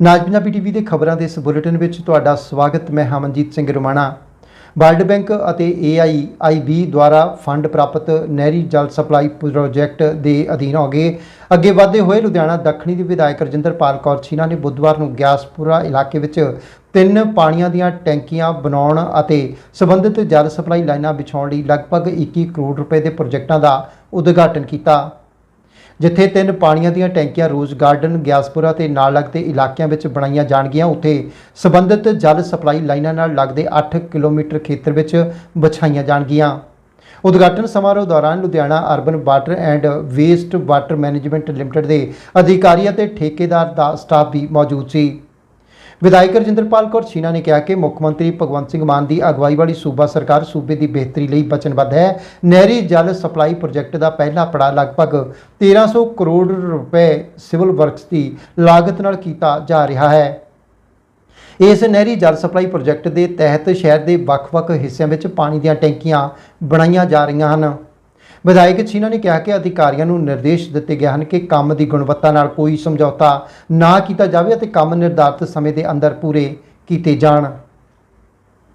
ਨਾਜ Punjabi TV ਦੇ ਖਬਰਾਂ ਦੇ ਇਸ ਬੁਲੇਟਿਨ ਵਿੱਚ ਤੁਹਾਡਾ ਸਵਾਗਤ, ਮੈਂ ਹਮਨਜੀਤ ਸਿੰਘ ਰੁਮਾਣਾ। ਵਰਲਡ ਬੈਂਕ ਅਤੇ AIIB ਦੁਆਰਾ ਫੰਡ ਪ੍ਰਾਪਤ ਨਹਿਰੀ ਜਲ ਸਪਲਾਈ ਪ੍ਰੋਜੈਕਟ ਦੇ ਅਧੀਨ ਹੋ ਗਏ। ਅੱਗੇ ਵਧਦੇ ਹੋਏ ਲੁਧਿਆਣਾ ਦੱਖਣੀ ਦੀ ਵਿਧਾਇਕ ਰਜਿੰਦਰਪਾਲ ਕੌਰ ਛੀਨਾ ਨੇ ਬੁੱਧਵਾਰ ਨੂੰ ਗਿਆਸਪੁਰਾ ਇਲਾਕੇ ਵਿੱਚ ਤਿੰਨ ਪਾਣੀਆਂ ਦੀਆਂ ਟੈਂਕੀਆਂ ਬਣਾਉਣ ਅਤੇ ਸੰਬੰਧਿਤ ਜਲ ਸਪਲਾਈ ਲਾਈਨਾਂ ਵਿਛਾਉਣ ਲਈ ਲਗਭਗ 21 ਕਰੋੜ ਰੁਪਏ ਦੇ ਪ੍ਰੋਜੈਕਟਾਂ ਦਾ ਉਦਘਾਟਨ ਕੀਤਾ। ਜਿੱਥੇ ਤਿੰਨ ਪਾਣੀਆਂ ਦੀਆਂ ਟੈਂਕੀਆਂ ਰੋਜ਼ ਗਾਰਡਨ, ਗਿਆਸਪੁਰਾ ਤੇ ਨਾਲ ਲੱਗਦੇ ਇਲਾਕਿਆਂ ਵਿੱਚ ਬਣਾਈਆਂ ਜਾਣਗੀਆਂ। ਉੱਥੇ ਸੰਬੰਧਿਤ ਜਲ ਸਪਲਾਈ ਲਾਈਨਾਂ ਨਾਲ ਲੱਗਦੇ 8 ਕਿਲੋਮੀਟਰ ਖੇਤਰ ਵਿੱਚ ਵਿਛਾਈਆਂ ਜਾਣਗੀਆਂ। ਉਦਘਾਟਨ ਸਮਾਰੋਹ ਦੌਰਾਨ Ludhiana urban water and waste water management limited ਦੇ ਅਧਿਕਾਰੀ ਅਤੇ ਠੇਕੇਦਾਰ ਦਾ ਸਟਾਫ ਵੀ ਮੌਜੂਦ ਸੀ। ਵਿਧਾਇਕ ਰਜਿੰਦਰਪਾਲ ਕੌਰ ਛੀਨਾ ਨੇ ਕਿਹਾ ਕਿ ਮੁੱਖ ਮੰਤਰੀ ਭਗਵੰਤ ਸਿੰਘ ਮਾਨ ਦੀ ਅਗਵਾਈ ਵਾਲੀ ਸੂਬਾ ਸਰਕਾਰ ਸੂਬੇ ਦੀ ਬਿਹਤਰੀ ਲਈ ਵਚਨਬੱਧ ਹੈ। ਨਹਿਰੀ ਜਲ ਸਪਲਾਈ ਪ੍ਰੋਜੈਕਟ ਦਾ ਪਹਿਲਾ ਪੜਾਅ ਲਗਭਗ 1300 ਕਰੋੜ ਰੁਪਏ ਸਿਵਲ ਵਰਕਸ ਦੀ ਲਾਗਤ ਨਾਲ ਕੀਤਾ ਜਾ ਰਿਹਾ ਹੈ। ਇਸ ਨਹਿਰੀ ਜਲ ਸਪਲਾਈ ਪ੍ਰੋਜੈਕਟ ਦੇ ਤਹਿਤ ਸ਼ਹਿਰ ਦੇ ਵੱਖ-ਵੱਖ ਹਿੱਸਿਆਂ ਵਿੱਚ ਪਾਣੀ ਦੀਆਂ ਟੈਂਕੀਆਂ ਬਣਾਈਆਂ ਜਾ ਰਹੀਆਂ ਹਨ। ਵਿਧਾਇਕ ਛੀਨਾ ਨੇ ਕਿਹਾ ਕਿ ਅਧਿਕਾਰੀਆਂ ਨੂੰ ਨਿਰਦੇਸ਼ ਦਿੱਤੇ ਗਏ ਹਨ ਕਿ ਕੰਮ ਦੀ ਗੁਣਵੱਤਾ ਨਾਲ ਕੋਈ ਸਮਝੌਤਾ ਨਾ ਕੀਤਾ ਜਾਵੇ ਅਤੇ ਕੰਮ ਨਿਰਧਾਰਤ ਸਮੇਂ ਦੇ ਅੰਦਰ ਪੂਰੇ ਕੀਤੇ ਜਾਣ।